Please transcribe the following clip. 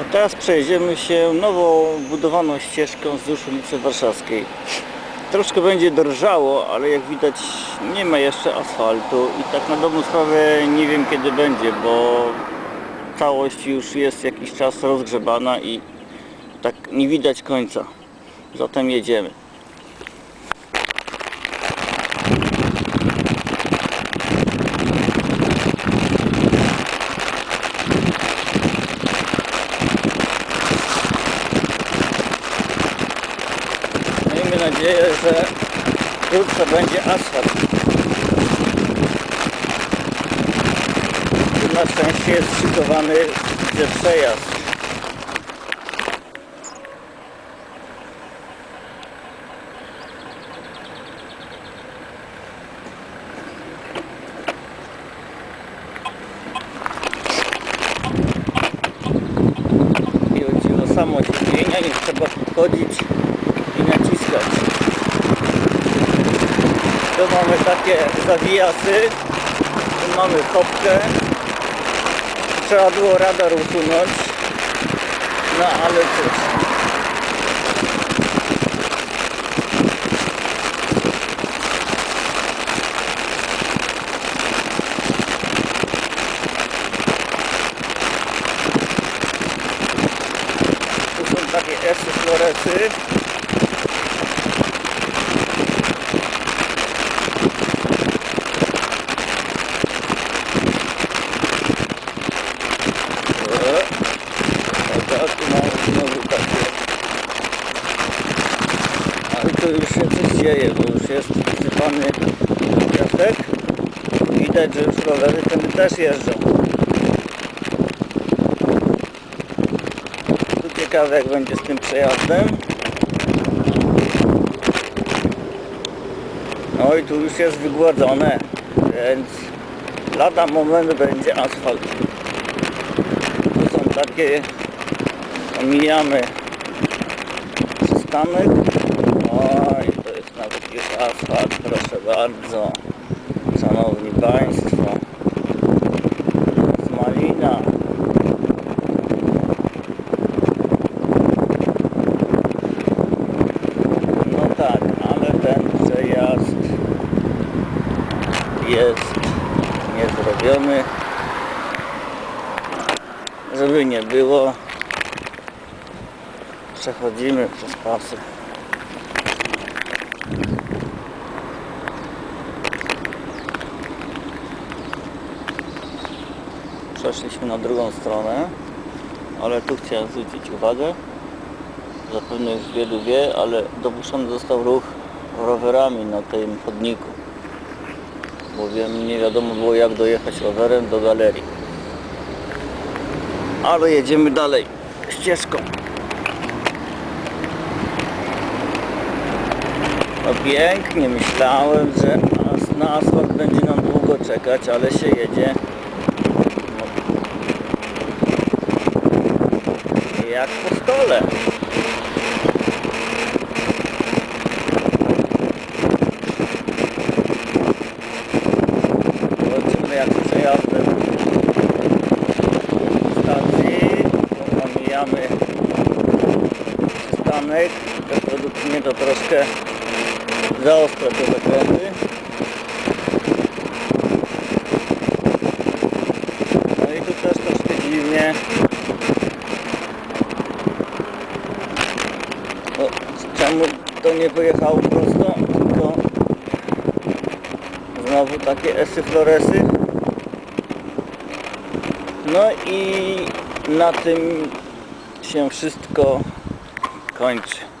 A teraz przejdziemy się nową budowaną ścieżką wzdłuż ulicy Warszawskiej. Troszkę będzie drżało, ale jak widać nie ma jeszcze asfaltu i tak na dobrą sprawę nie wiem kiedy będzie, bo całość już jest jakiś czas rozgrzebana i tak nie widać końca. Zatem jedziemy. Nadzieję, że wkrótce będzie asfalt. Na szczęście jest szykowany ze przejazd. Samo dzielnienia, nie trzeba wchodzić i naciskać. Tu mamy takie zawijasy, tu mamy kopkę. Trzeba było radar usunąć. No ale cóż. Takie esy floresy. Tu mamy znowu takie. Ale to już się coś dzieje, bo już jest wysypany piasek. Widać, że już rowery też jeżdżą. Tu ciekawe jak będzie z tym przejazdem. No i tu już jest wygładzone, więc lada moment będzie asfalt. Tu są takie, omijamy przystanek. Oj, to jest nawet już asfalt, proszę bardzo. Szanowni Państwo. Malina. No tak, ale ten przejazd jest niezrobiony. Żeby nie było, przechodzimy przez pasy. Przeszliśmy na drugą stronę, ale tu chciałem zwrócić uwagę, zapewne już wielu wie, ale dopuszczony został ruch rowerami na tym chodniku. Bowiem nie wiadomo było jak dojechać rowerem do galerii. Ale jedziemy dalej ścieżką. No pięknie, myślałem, że na asfalt będzie nam długo czekać, ale się jedzie. No. Jak po stole. Zobaczymy jak przejazdem stacji. Omijamy przystanek. Według mnie to troszkę za ostre te zakręty. No i tu też troszkę dziwnie. O, czemu to nie pojechało prosto, tylko znowu takie esy floresy. No i na tym się wszystko kończy.